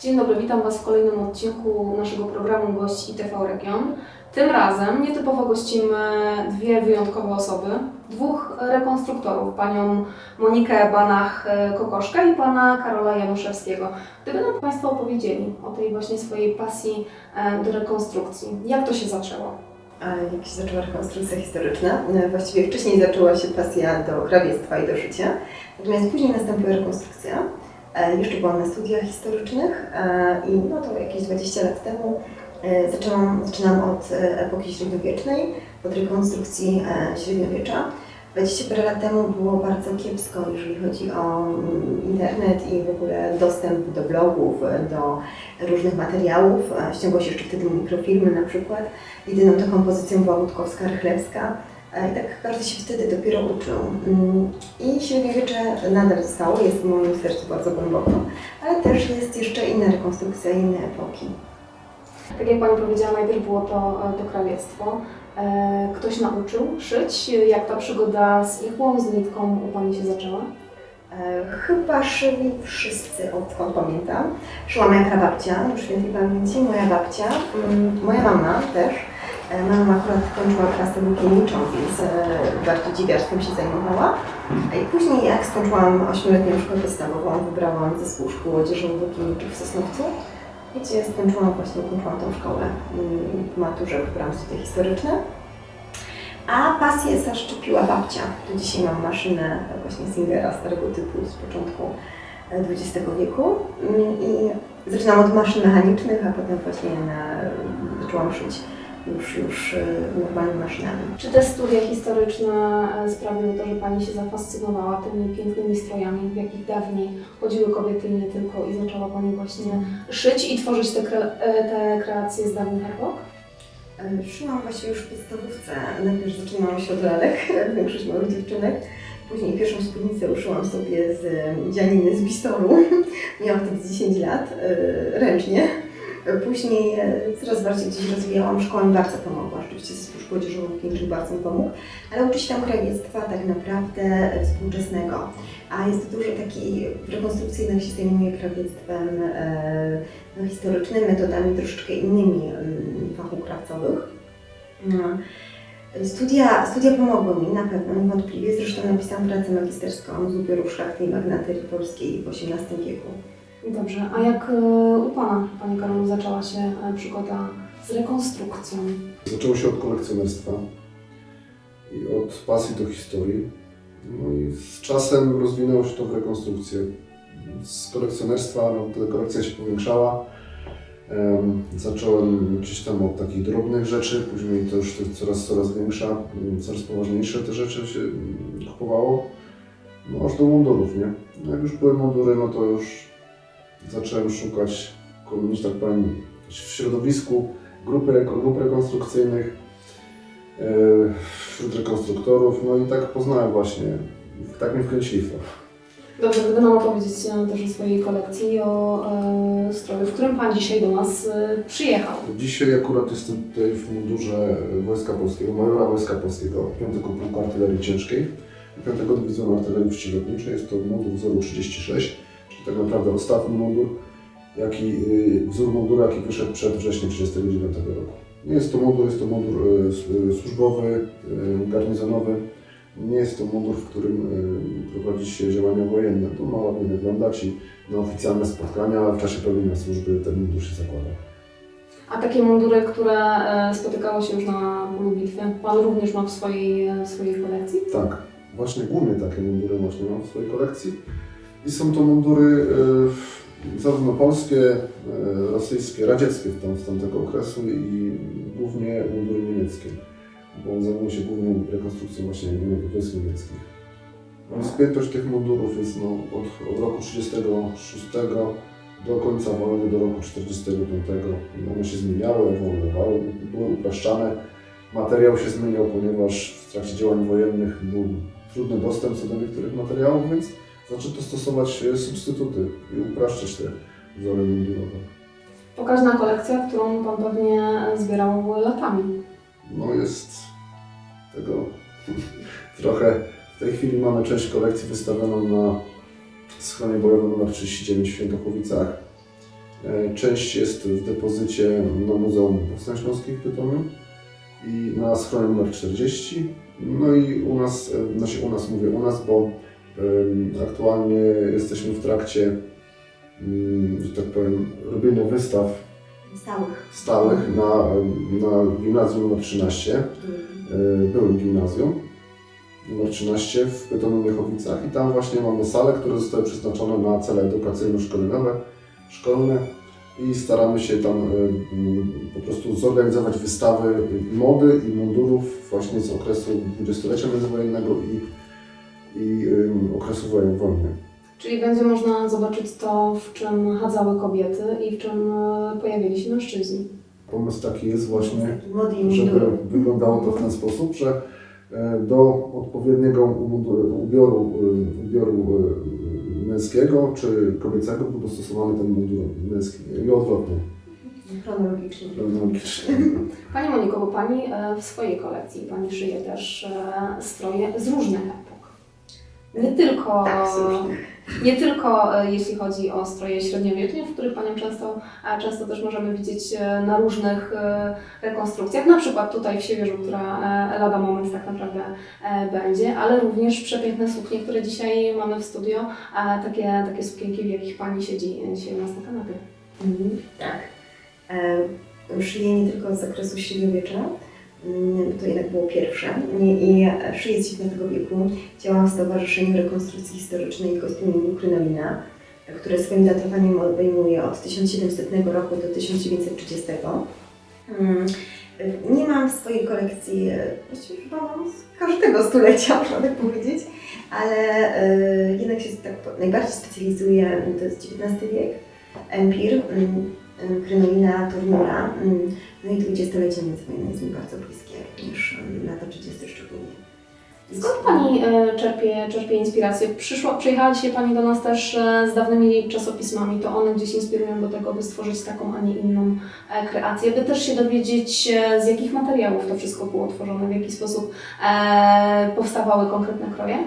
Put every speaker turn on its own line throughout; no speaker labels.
Dzień dobry, witam Was w kolejnym odcinku naszego programu Gość ITV Region. Tym razem nietypowo gościmy dwie wyjątkowe osoby, dwóch rekonstruktorów, panią Monikę Banach-Kokoszka i pana Karola Januszewskiego. Gdyby nam Państwo opowiedzieli o tej właśnie swojej pasji do rekonstrukcji, jak to się zaczęło?
Jak się zaczęła rekonstrukcja historyczna, e, właściwie wcześniej zaczęła się pasja do krawiectwa i do szycia, natomiast później nastąpiła rekonstrukcja. E, Jeszcze byłam na studiach historycznych e, i no to jakieś 20 lat temu zaczęłam, zaczynam od epoki średniowiecznej, od rekonstrukcji średniowiecza. 20 parę lat temu było bardzo kiepsko, jeżeli chodzi o mm, internet i w ogóle dostęp do blogów, do różnych materiałów. Ściągło się jeszcze wtedy mikrofilmy na przykład. Jedyną taką pozycją była Łódkowska, Rychlewska. I tak każdy się wtedy dopiero uczył. Mm, I średniowiecze nadal zostało, jest w moim sercu bardzo głęboko, ale też jest jeszcze inna rekonstrukcja, inne epoki.
Tak jak Pani powiedziała, najpierw było to, e, to. E, Ktoś nauczył szyć, jak ta przygoda z igłą, z nitką u Pani się zaczęła?
E, Chyba szyli wszyscy, odkąd pamiętam. Szyła moja prababcia, już świętej pamięci, moja babcia, mm, moja mama też. E, Mama akurat kończyła klasę włókienniczą, więc bardzo dziwiaczkiem się zajmowała. I później jak skończyłam 8-letnią szkołę podstawową, wybrałam zespół szkół odzieżą włókienniczych w Sosnowcu, gdzie skończyłam właśnie, tą szkołę. Mm, W maturze wybrałam studia historyczne. A pasję zaszczepiła babcia. Do dzisiaj mam maszynę właśnie Singera starego typu z początku e, XX wieku. Mm, I zaczynam od maszyn mechanicznych, a potem właśnie na, zaczęłam szyć już, już e, normalnymi maszynami.
Czy te studia historyczne e, sprawiły to, że Pani się zafascynowała tymi pięknymi strojami, w jakich dawniej chodziły kobiety i nie tylko i zaczęła Pani właśnie szyć i tworzyć te, kre, e, te kreacje z dawnych epok?
E, Szyłam właśnie już w podstawówce. Najpierw zaczynałam się od lalek, jak większość małych dziewczynek. Później pierwszą spódnicę uszyłam sobie z e, dzianiny z Bistoru. Miałam wtedy 10 lat, e, ręcznie. Później e, coraz bardziej gdzieś rozwijałam. Szkoła mi bardzo pomogła. Rzeczywiście zespół szkół odzieżowo-włókienniczych bardzo mi pomógł. Ale uczy się tam krawiectwa tak naprawdę e, współczesnego. A jest dużo takiej rekonstrukcji jednak się zajmuje krawiectwem e, no, historycznym, metodami troszeczkę innymi mm, fachu krawcowych. No. Studia, studia pomogły mi na pewno, niewątpliwie. Zresztą napisałam pracę magisterską z ubioru szlachty i magnaterii polskiej w XVIII wieku.
Dobrze, a jak e, u Pana, Panie Karolu, zaczęła się e, przygoda z rekonstrukcją?
Zaczęło się od kolekcjonerstwa i od pasji do historii. No i z czasem rozwinęło się to w rekonstrukcję. Z kolekcjonerstwa no, ta kolekcja się powiększała. Em, Zacząłem gdzieś tam od takich drobnych rzeczy, później to już coraz, coraz większa, mm, coraz poważniejsze te rzeczy się mm, kupowało. No aż do mundurów, nie? No, jak już były mundury, no to już zacząłem szukać, że tak powiem, w środowisku grupy, grup rekonstrukcyjnych e, wśród rekonstruktorów, no i tak poznałem właśnie, tak mnie wkręcili w to.
Dobrze, gdyby nam opowiedzieć e, też o swojej kolekcji o e, stroju, w którym Pan dzisiaj do nas e, przyjechał.
Dzisiaj akurat jestem tutaj w mundurze Wojska Polskiego, majora Wojska Polskiego, 5 Pułku Artylerii Ciężkiej, 5 Dywizjonu Artylerii Przeciwlotniczej. Jest to mundur wzoru 36, czyli tak naprawdę ostatni mundur, jaki, y, wzór munduru, jaki wyszedł przed wrześniem 1939 roku. Nie jest to mundur, jest to mundur y, y, służbowy, garnizonowy. Nie jest to mundur, w którym prowadzi się działania wojenne. To ma ładnie wyglądać i na oficjalne spotkania w czasie pełnienia służby ten mundur się zakłada.
A takie mundury, które e, spotykały się już na polu bitwy, Pan również ma w swojej, e, w swojej kolekcji?
Tak, właśnie głównie takie mundury właśnie mam w swojej kolekcji. I są to mundury e, zarówno polskie, e, rosyjskie, radzieckie z tamtego okresu i głównie mundury niemieckie, bo zajmuję się głównie rekonstrukcją właśnie wojsk niemieckich. Spiętość tych mundurów jest no, od, od roku 36 do końca wojny, do roku 45. One się zmieniały, ewoluowały, były upraszczane. Materiał się zmieniał, ponieważ w trakcie działań wojennych był trudny dostęp co do niektórych materiałów, więc zaczęto stosować e, substytuty i upraszczać te wzory mundurowe.
Pokaźna kolekcja, którą Pan pewnie zbierał latami.
No jest tego trochę. W tej chwili mamy część kolekcji wystawioną na schronie bojowym nr 39 w Świętochowicach. E, Część jest w depozycie na Muzeum Powstań Śląskich w Bytomiu i na schronie nr 40. No i u nas, e, znaczy u nas mówię u nas, bo aktualnie jesteśmy w trakcie, mm, że tak powiem, robienia wystaw
Stałych.
stałych na, na gimnazjum nr 13, e, byłym gimnazjum nr 13 w Bytomiu Miechowicach i tam właśnie mamy sale, które zostały przeznaczone na cele edukacyjno-szkoleniowe, szkolne i staramy się tam e, m, po prostu zorganizować wystawy mody i mundurów właśnie z okresu dwudziestolecia międzywojennego i, i okresu wojen wojny.
Czyli będzie można zobaczyć to, w czym chadzały kobiety i w czym e, pojawili się mężczyźni.
Pomysł taki jest właśnie żeby wyglądało to w ten sposób, że e, do odpowiedniego ubioru, e, ubioru męskiego czy kobiecego był dostosowany ten mundur męski i odwrotnie.
Chronologicznie.
chronologicznie.
Pani Moniko, bo Pani w swojej kolekcji Pani szyje też stroje z różnych. Nie tylko,
Tak,
nie tylko e, jeśli chodzi o stroje średniowieczne, w których Panią często, a często też możemy widzieć e, na różnych e, rekonstrukcjach, na przykład tutaj w Siewierzu, która lada moment tak naprawdę będzie, ale również przepiękne suknie, które dzisiaj mamy w studio, a takie, takie sukienki, w jakich Pani siedzi dzisiaj u nas na kanapie.
Mhm, tak. E, szyję nie tylko z okresu średniowiecza, to jednak było pierwsze. I, i z XIX wieku. Działam w Stowarzyszeniu Rekonstrukcji Historycznej i Kostiumingu które swoim datowaniem obejmuje od 1700 roku do 1930. Mm, Nie mam w swojej kolekcji, e, właściwie chyba z każdego stulecia, można tak powiedzieć, ale e, jednak się tak najbardziej specjalizuję, to jest XIX wiek, Empir, mm, Krynolina, Tornura, mm, no i dwudziestolecie międzywojenne jest mi bardzo bliskie, również mm, lata 30 szczególnie.
Skąd Pani e, czerpie, czerpie inspirację? Przyszła, przyjechała dzisiaj Pani do nas też e, z dawnymi czasopismami, to one gdzieś inspirują do tego, by stworzyć taką, a nie inną e, kreację, by też się dowiedzieć, z jakich materiałów to wszystko było tworzone, w jaki sposób powstawały konkretne kroje.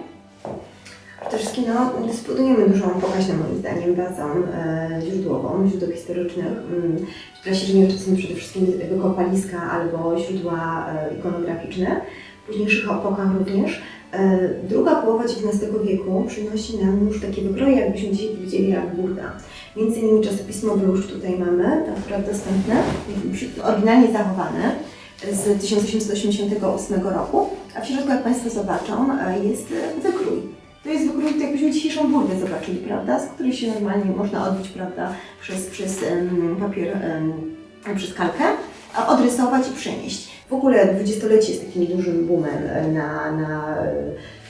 Przede wszystkim no, dysponujemy dużą pokaźną moim zdaniem bazą e, źródłową, źródeł historycznych. Mm, W trasie średniowiecza są przede wszystkim wykopaliska albo źródła e, ikonograficzne, w późniejszych epokach również. E, druga połowa XIX wieku przynosi nam już takie wykroje, jakbyśmy dzisiaj powiedzieli, jak burda. Między innymi czasopismo Bluszcz tutaj mamy, akurat dostępne, oryginalnie zachowane z 1888 roku, a w środku, jak Państwo zobaczą, e, jest wykrój. To jest wykrój, tak jakbyśmy dzisiejszą burdę zobaczyli, prawda? Z której się normalnie można odbić, prawda, przez, przez em, papier, em, przez kalkę, odrysować i przenieść. W ogóle dwudziestolecie jest takim dużym boomem e, na, na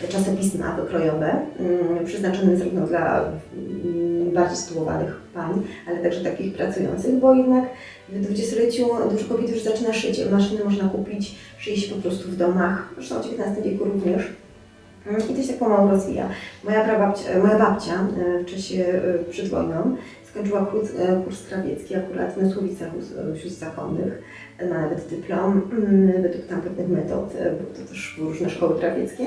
e, czasopisma wykrojowe, mm, przeznaczonym zarówno dla mm, bardziej sytuowanych pań, ale także takich pracujących, bo jednak w dwudziestoleciu dużo kobiet już zaczyna szyć. Maszyny można kupić, się po prostu w domach, zresztą w XIX wieku również. Mm, I to się pomału rozwija. Moja, prababcia, moja babcia e, w czasie e, przed wojną skończyła kurs, e, kurs krawiecki akurat na Słowicach sióstr zakonnych. E, Ma nawet dyplom mm, według tam pewnych metod, e, bo to też różne szkoły krawieckie.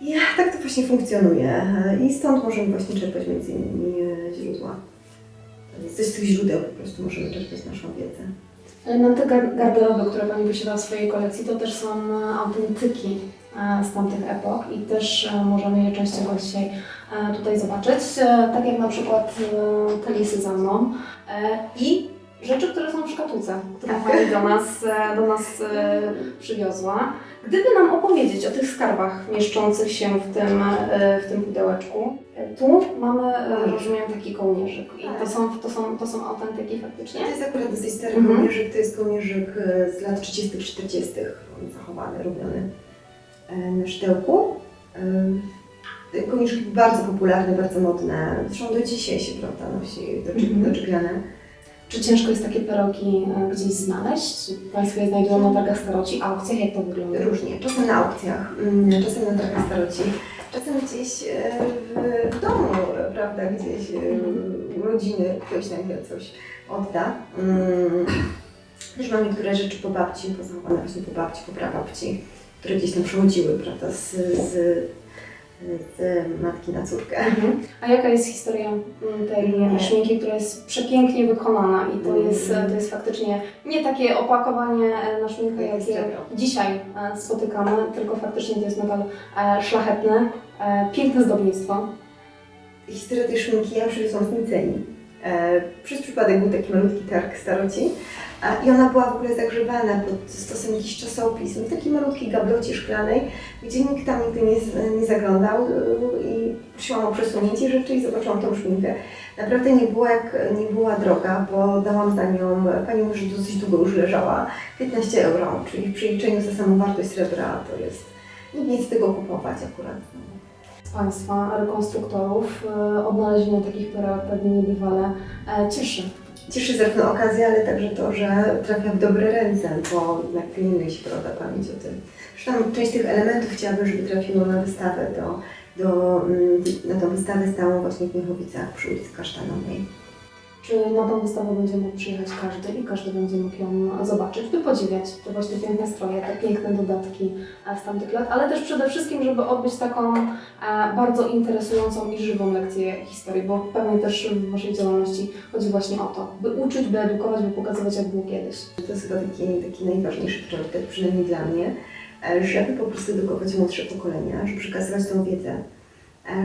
I tak to właśnie funkcjonuje. E, I stąd możemy właśnie czerpać między innymi e, źródła. Z tych źródeł po prostu możemy czerpać naszą wiedzę.
Elementy gar- garderoby, które Pani posiada w swojej kolekcji, to też są e, autentyki e, z tamtych epok i też e, możemy je częściowo dzisiaj e, tutaj zobaczyć. E, Tak jak na przykład e, te lisy za mną e, i rzeczy, które są w szkatułce, które Pani do nas, e, do nas e, przywiozła. Gdyby nam opowiedzieć o tych skarbach mieszczących się w tym, e, w tym pudełeczku, e, tu mamy, e, rozumiem, taki kołnierzyk i to są, to są, to są autentyki faktycznie?
To jest akurat dosyć stary
Mhm.
kołnierzyk, to jest kołnierzyk e, z lat 30 40 zachowany, robiony e, na sztełku. Ten kołnierzyk bardzo popularny, bardzo modny, zresztą do dzisiaj się prawda, nosi doczy-
Mhm.
doczepiane.
Czy ciężko jest takie peroki e, gdzieś znaleźć? Państwo je znajdują na targach staroci, aukcjach, jak to wygląda?
Różnie, czasem na aukcjach, mm, czasem na targach staroci, czasem gdzieś e, w, domu, prawda, gdzieś e, u rodziny ktoś nagle coś odda. Mm, Też mam niektóre rzeczy po babci, pozachowane właśnie po babci, po prababci, które gdzieś tam przechodziły, prawda, z, z z matki na córkę.
Mhm. A jaka jest historia mm, tej szminki, która jest przepięknie wykonana i to
Mm.
jest, to jest faktycznie nie takie opakowanie e, na szminkę,
Jak
jakie dzisiaj e, spotykamy, tylko faktycznie to jest metal e, szlachetny, e, piękne zdobnictwo.
Historia tej szminki ja przywiozłam z. E, przez przypadek był taki malutki targ staroci i ona była w ogóle zagrzewana pod stosem jakichś czasopism w takiej malutkiej gablocie szklanej, gdzie nikt tam nigdy nie, nie zaglądał e, i prosiłam o przesunięcie rzeczy i zobaczyłam tą szminkę. Naprawdę nie była, jak, nie była droga, bo dałam za nią, pani mówi, że dosyć długo już leżała, 15 euro, czyli w przeliczeniu za samą wartość srebra to jest, nikt nie chce tego kupować akurat.
z Państwa rekonstruktorów e, odnalezienie takich perełek pewnie niebywale e, cieszy.
Cieszy zarówno okazja, ale także to, że trafia w dobre ręce, bo jednak pilnuje się prawda, pamięć o tym. Zresztą część tych elementów chciałabym, żeby trafiło na wystawę, do, do, mm, na tą wystawę stałą właśnie w Miechowicach przy ulicy Kasztanowej.
Czy na tą wystawę będzie mógł przyjechać każdy i każdy będzie mógł ją zobaczyć, by podziwiać te właśnie piękne stroje, te piękne dodatki e, z tamtych lat, ale też przede wszystkim, żeby odbyć taką e, bardzo interesującą i żywą lekcję historii, bo pewnie też w Waszej działalności chodzi właśnie o to, by uczyć, by edukować, by pokazywać jak było kiedyś.
To jest chyba taki, taki najważniejszy priorytet, przynajmniej dla mnie, e, żeby po prostu edukować młodsze pokolenia, żeby przekazywać tą wiedzę,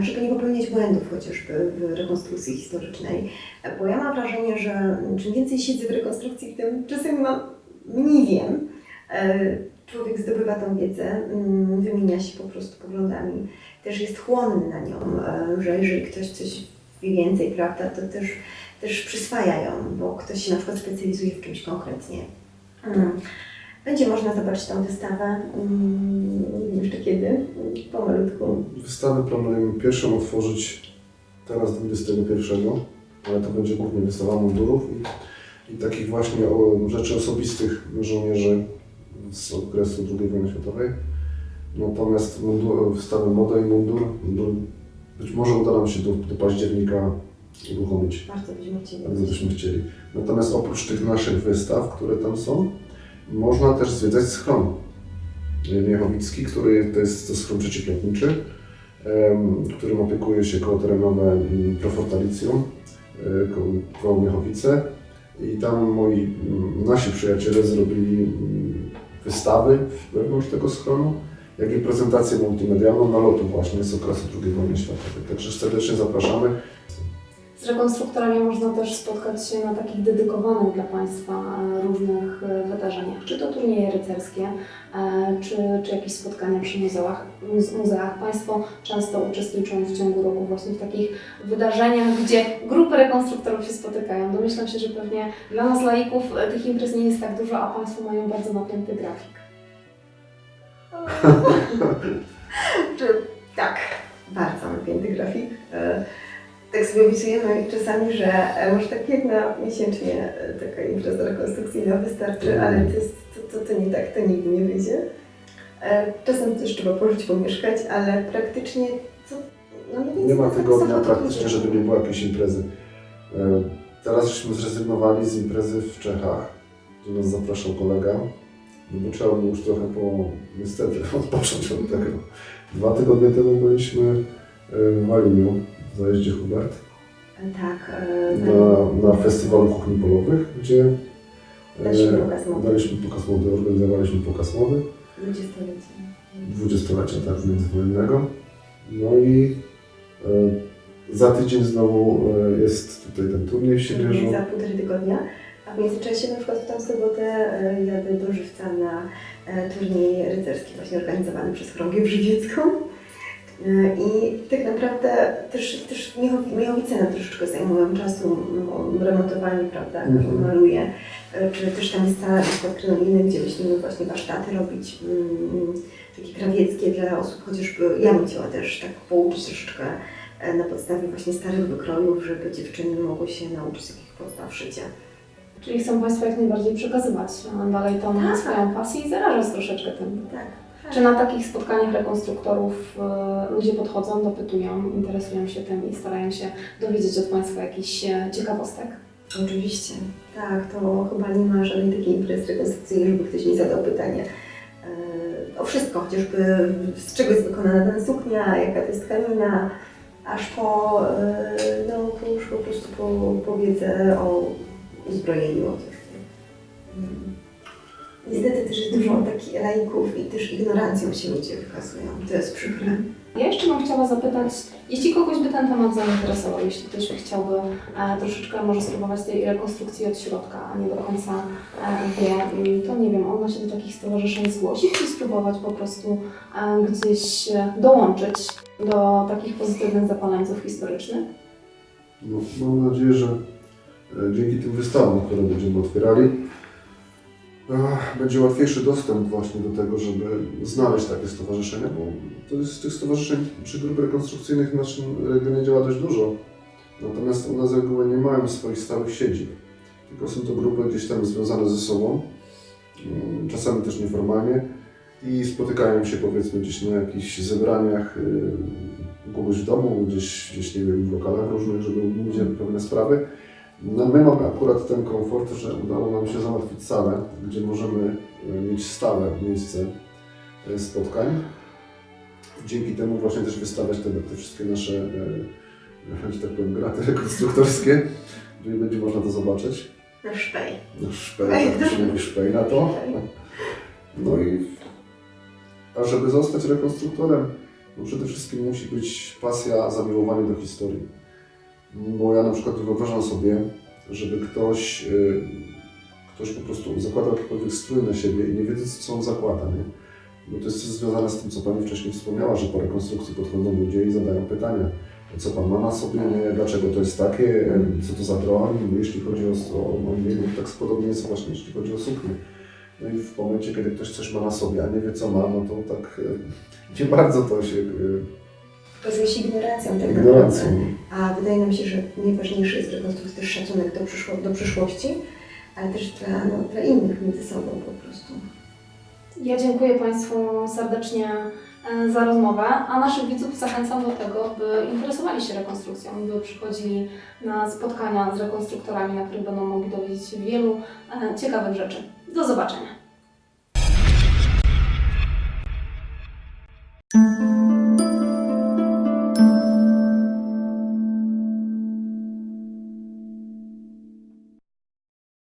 żeby nie popełniać błędów chociażby w rekonstrukcji historycznej. E, Bo ja mam wrażenie, że czym więcej siedzę w rekonstrukcji, tym czasami mam mniej wiem. E, Człowiek zdobywa tą wiedzę, mm, wymienia się po prostu poglądami, też jest chłonny na nią, e, że jeżeli ktoś coś wie więcej, prawda, to też, też przyswaja ją, bo ktoś się na przykład specjalizuje w czymś konkretnie. Mm. Będzie można zobaczyć tą wystawę, mm, nie wiem jeszcze kiedy, pomalutku.
Wystawę planujemy pierwszą otworzyć teraz 21, ale to będzie głównie wystawa mundurów i, i takich właśnie o, rzeczy osobistych żołnierzy z okresu II wojny światowej. Natomiast mundur, wystawę moda i mundur, mundur być może uda nam się do, do października uruchomić.
Bardzo byśmy chcieli.
Bardzo byśmy chcieli. Natomiast oprócz tych naszych wystaw, które tam są, można też zwiedzać schron. Miechowicki, który to jest to schron przeciwlotniczy, którym opiekuje się koło terenowe Profortalicjum, e, koło, Miechowice. I tam moi, nasi przyjaciele zrobili wystawy wewnątrz tego schronu, jak i prezentację multimedialną nalotu właśnie z okresu II wojny światowej. Także serdecznie zapraszamy.
Z rekonstruktorami można też spotkać się na takich dedykowanych dla Państwa e, różnych e, wydarzeniach, czy to turnieje rycerskie, e, czy, czy jakieś spotkania przy muzeach. muze- muzeach. Państwo często uczestniczą w ciągu roku właśnie w takich wydarzeniach, gdzie grupy rekonstruktorów się spotykają. Domyślam się, że pewnie dla nas laików tych imprez nie jest tak dużo, a Państwo mają bardzo napięty grafik.
Czy, tak, bardzo napięty grafik. Tak sobie opisujemy czasami, że e, może tak jedna miesięcznie e, taka impreza rekonstrukcyjna wystarczy, ale to, jest, to, to, to nie tak, to nigdy nie wyjdzie. E, Czasem też trzeba pożyć, pomieszkać, ale praktycznie co, no
Nie ma tygodnia
to
praktycznie, żeby nie było jakiejś imprezy. Teraz żeśmy zrezygnowali z imprezy w Czechach, gdzie nas zapraszał kolega. No bo trzeba było już trochę po, niestety, odpocząć od tego. Dwa tygodnie temu byliśmy w Waliniu, w zajeździe Hubert,
Tak, e,
na, na festiwalu kuchni polowych, gdzie e,
Daliśmy pokaz mody.
daliśmy pokaz mody, organizowaliśmy pokaz mody.
dwudziestolecie.
dwudziestolecia tak, międzywojennego. No i e, za tydzień znowu e, jest tutaj ten turniej w Siewierzu.
Za półtorej tygodnia. A w międzyczasie na przykład w tą sobotę jadę do Żywca na turniej rycerski właśnie organizowany przez Chorągiew Żywiecką. I tak naprawdę też, też Miechowice nam troszeczkę zajmują czasu, m, remontowanie, prawda,
Mhm.
maluje. E, Czy też tam jest sala krynoliny, gdzie myślimy właśnie warsztaty robić, mm, takie krawieckie dla osób, chociażby ja bym chciała też tak pouczyć troszeczkę e, na podstawie właśnie starych wykrojów, żeby dziewczyny mogły się nauczyć takich podstaw szycia.
Czyli chcą Państwo jak najbardziej przekazywać dalej tą
Tak.
swoją pasję i zarażać troszeczkę tym.
Tak.
Czy na takich spotkaniach rekonstruktorów e, ludzie podchodzą, dopytują, interesują się tym i starają się dowiedzieć od Państwa jakichś e, ciekawostek?
Oczywiście. Tak, to chyba nie ma żadnej takiej imprezy rekonstrukcyjnej, żeby ktoś nie zadał pytania. E, o wszystko, chociażby z czego jest wykonana dana suknia, jaka to jest tkanina, aż po, no, po już po prostu po, po wiedzę o uzbrojeniu. Niestety też jest dużo takich laików i też ignorancją się ludzie wykazują. To jest przykre.
Ja jeszcze bym chciała zapytać, jeśli kogoś by ten temat zainteresował, jeśli ktoś chciałby e, troszeczkę może spróbować tej rekonstrukcji od środka, a nie do końca e, wie, mm, to nie wiem, on ma się do takich stowarzyszeń zgłosić i spróbować po prostu e, gdzieś dołączyć do takich pozytywnych zapaleńców historycznych.
No, mam nadzieję, że e, dzięki tym wystawom, które będziemy otwierali, będzie łatwiejszy dostęp właśnie do tego, żeby znaleźć takie stowarzyszenia, bo to jest tych stowarzyszeń czy grup rekonstrukcyjnych w naszym regionie działa dość dużo. Natomiast one z reguły nie mają swoich stałych siedzib, tylko są to grupy gdzieś tam związane ze sobą, mm, czasami też nieformalnie i spotykają się powiedzmy gdzieś na jakichś zebraniach y, kogoś w domu, gdzieś, gdzieś nie wiem, w lokalach różnych, żeby omówić pewne sprawy. No my mamy akurat ten komfort, że udało nam się załatwić salę, gdzie możemy y, mieć stałe miejsce y, spotkań. Dzięki temu właśnie też wystawiać te, te wszystkie nasze, y, że tak powiem, graty rekonstruktorskie, gdzie będzie można to zobaczyć.
Na szpej.
No, szpej, tak się mówi szpej na to. No i a żeby zostać rekonstruktorem, no przede wszystkim musi być pasja, zamiłowanie do historii. Bo ja na przykład wyobrażam sobie, żeby ktoś, y, ktoś po prostu zakładał jakikolwiek strój na siebie i nie wiedząc co on zakłada, nie? Bo to jest związane z tym, co Pani wcześniej wspomniała, że po rekonstrukcji podchodzą ludzie i zadają pytania. Co Pan ma na sobie, nie? dlaczego to jest takie, co to za broń, jeśli chodzi o, o, tak podobnie jest właśnie jeśli chodzi o suknię. No i w momencie, kiedy ktoś coś ma na sobie, a nie wie co ma, no to tak e, nie bardzo to się
Okazuje się ignorancją tak
ignorancją.
naprawdę. A wydaje nam się, że najważniejszy jest rekonstrukcja też szacunek do, przyszło, do przyszłości, ale też dla, no, dla innych między sobą po prostu.
Ja dziękuję Państwu serdecznie e, za rozmowę, a naszych widzów zachęcam do tego, by interesowali się rekonstrukcją, by przychodzili na spotkania z rekonstruktorami, na których będą mogli dowiedzieć się wielu e, ciekawych rzeczy. Do zobaczenia.